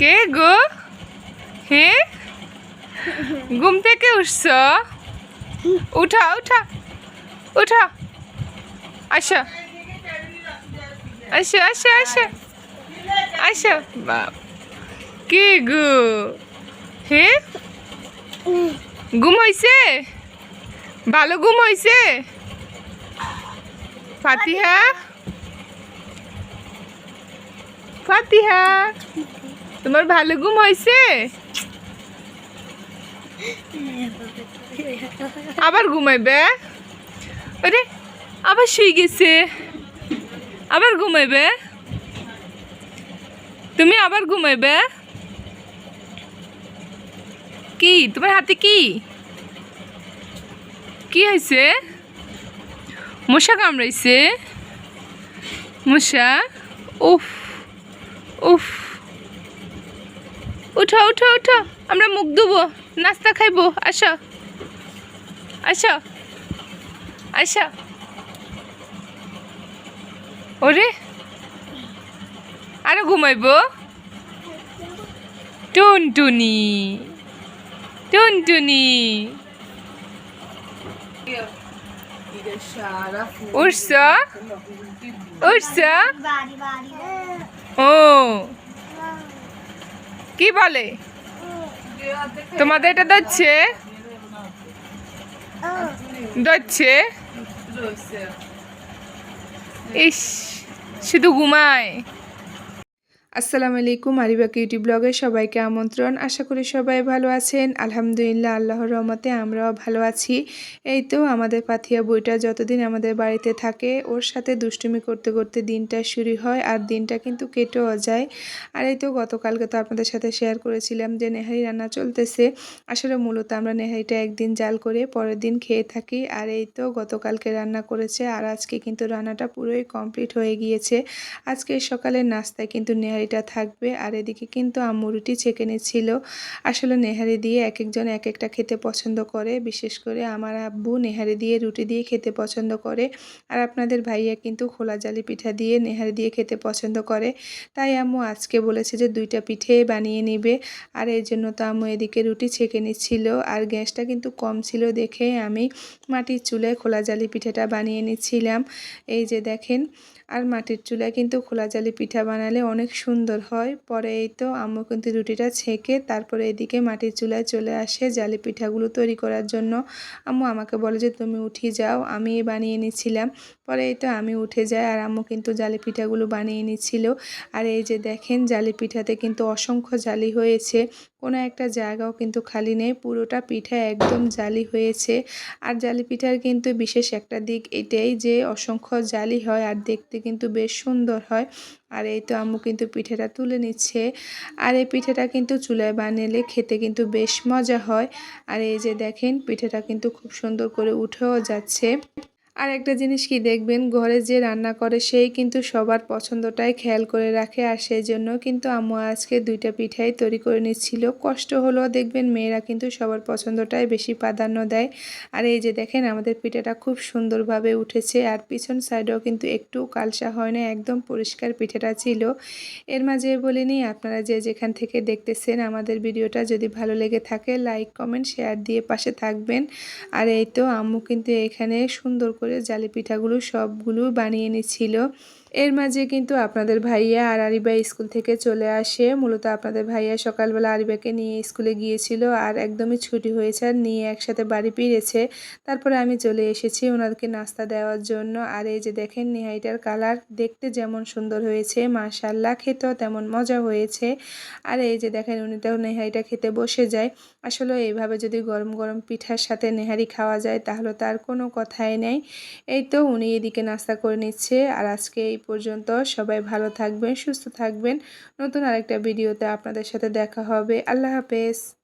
কে গো? হ্যাঁ ঘুম থেকে উঠছ? উঠা উঠা উঠা। আসো। আসো আসো আসো। আসো। বাপ। কে গো? হ্যাঁ ঘুম হয়েছে ভালো ঘুম হয়েছে ফাতিহা? ফাতিহা? তোমার ভালো ঘুম হয়েছে? আবার ঘুমাইবে? আরে, আবার শুয়ে গেছে। আবার ঘুমাইবে? তুমি আবার ঘুমাইবে? কি, তোমার হাতে কি? কি হয়েছে? মশা কামড়াইছে? মশা? উফ উফ। উঠো উঠো উঠো। আমরা মুখ ধুবো নাস্তা খাইবো আসো। আসো। আসো। ওরে। আরও ঘুমাইবো? টুনটুনি। টুনটুনি। উঠছ? উঠছ? ও। কি বলে? তোমাদের এটা দচ্ছে দচ্ছে ইস শুধু ঘুমায়। আসসালামু আলাইকুম আরিবাক ইউটিউব ব্লগে সবাইকে আমন্ত্রণ। আশা করি সবাই ভালো আছেন। আলহামদুলিল্লাহ, আল্লাহর রহমতে আমরাও ভালো আছি। এই তো আমাদের পাথিয়া বইটা যতদিন আমাদের বাড়িতে থাকে, ওর সাথে দুষ্টুমি করতে করতে দিনটা শুরু হয় আর দিনটা কিন্তু কেটেও যায়। আর এই তো গতকালকে তো আপনাদের সাথে শেয়ার করেছিলাম যে নেহারি রান্না চলতেছে। আসলে মূলত আমরা নেহারিটা একদিন জাল করে পরের দিন খেয়ে থাকি। আর এই তো গতকালকে রান্না করেছে আর আজকে কিন্তু রান্নাটা পুরোই কমপ্লিট হয়ে গিয়েছে। আজকে সকালের নাস্তায় কিন্তু নেহারি নেহারিটা থাকবে। আর এদিকে কিন্তু আম্মু রুটি ছেঁকে নিচ্ছিল। আসলে নেহারি দিয়ে এক একজন এক একটা খেতে পছন্দ করে। বিশেষ করে আমার আব্বু নেহারি দিয়ে রুটি দিয়ে খেতে পছন্দ করে। আর আপনাদের ভাইয়া কিন্তু খোলা জালি পিঠা দিয়ে নেহারি দিয়ে খেতে পছন্দ করে। তাই আম্মু আজকে বলেছে যে দুইটা পিঠে বানিয়ে নিবে। আর এই জন্য তো আম্মু এদিকে রুটি ছেঁকে নিচ্ছিল। আর গ্যাসটা কিন্তু কম ছিল দেখে আমি মাটির চুলায় খোলা জালি পিঠাটা বানিয়ে নিচ্ছিলাম। এই যে দেখেন আর মাটির চুলায় কিন্তু খোলা জালি পিঠা বানালে অনেক সুন্দর হয়। পরে এই তো আম্মু কিন্তু রুটিটা ছেঁকে তারপরে এদিকে মাটির চুলায় চলে আসে জালি পিঠাগুলো তৈরি করার জন্য। আম্মু আমাকে বলে যে, তুমি উঠি যাও, আমি বানিয়ে নিচ্ছিলাম পরে এই তো আমি উঠে যাই আর আম্মু কিন্তু জালি পিঠাগুলো বানিয়ে নিচ্ছিল। আর এই যে দেখেন, জালি পিঠাতে কিন্তু অসংখ্য জালি হয়েছে। কোনো একটা জায়গাও কিন্তু খালি নেই, পুরোটা পিঠা একদম জালি হয়েছে। আর জালি পিঠার কিন্তু বিশেষ একটা দিক এটাই যে অসংখ্য জালি হয় আর দেখতে কিন্তু বেশ সুন্দর হয়। আর এই তো আম্মু কিন্তু পিঠেটা তুলে নিচ্ছে। আর এই পিঠেটা কিন্তু চুলায় বানালে খেতে কিন্তু বেশ মজা হয়। আর এই যে দেখেন, পিঠেটা কিন্তু খুব সুন্দর করে উঠেও যাচ্ছে। আর একটা জিনিস কি দেখবেন, ঘরে যে রান্না করে সেই কিন্তু সবার পছন্দটাই খেয়াল করে রাখে আর সেই জন্য কিন্তু আম্মু আজকে দুইটা পিঠাই তৈরি করে নিচ্ছিল। কষ্ট হলেও দেখবেন মেয়েরা কিন্তু সবার পছন্দটাই বেশি প্রাধান্য দেয়। আর এই যে দেখেন আমাদের পিঠাটা খুব সুন্দরভাবে উঠেছে আর পিছন সাইডেও কিন্তু একটু কালসা হয় না একদম পরিষ্কার পিঠাটা ছিল। এর মাঝে বলিনি আপনারা যে যেখান থেকে দেখতেছেন আমাদের ভিডিওটা যদি ভালো লেগে থাকে, লাইক, কমেন্ট, শেয়ার দিয়ে পাশে থাকবেন। আর এই তো আম্মু কিন্তু এখানে সুন্দর করে জালি পিঠাগুলো সবগুলো বানিয়ে নিচ্ছিল এর মাঝে কিন্তু আপনাদের ভাইয়া আর আরিবা স্কুল থেকে চলে আসে। মূলত আপনাদের ভাইয়া সকালবেলা আরিবাকে নিয়ে স্কুলে গিয়েছিল আর একদমই ছুটি হয়েছে আর নিয়ে একসাথে বাড়ি ফিরেছে। তারপরে আমি চলে এসেছি ওনাদেরকে নাস্তা দেওয়ার জন্য। আর এই যে দেখেন নিহাইটার কালার, দেখতে যেমন সুন্দর হয়েছে মাশাল্লাহ খেতেও তেমন মজা হয়েছে। আর এই যে দেখেন উনি তো নেহারিটা খেতে বসে যায়। আসলে এইভাবে যদি গরম গরম পিঠার সাথে নেহারি খাওয়া যায় তাহলে তার কোনো কথাই নেই। এই তো উনি এদিকে নাস্তা করে নিচ্ছে আর আজকে এই পর্যন্ত সবাই ভালো থাকবেন, সুস্থ থাকবেন। নতুন আরেকটা ভিডিওতে আপনাদের সাথে দেখা হবে। আল্লাহ হাফেজ।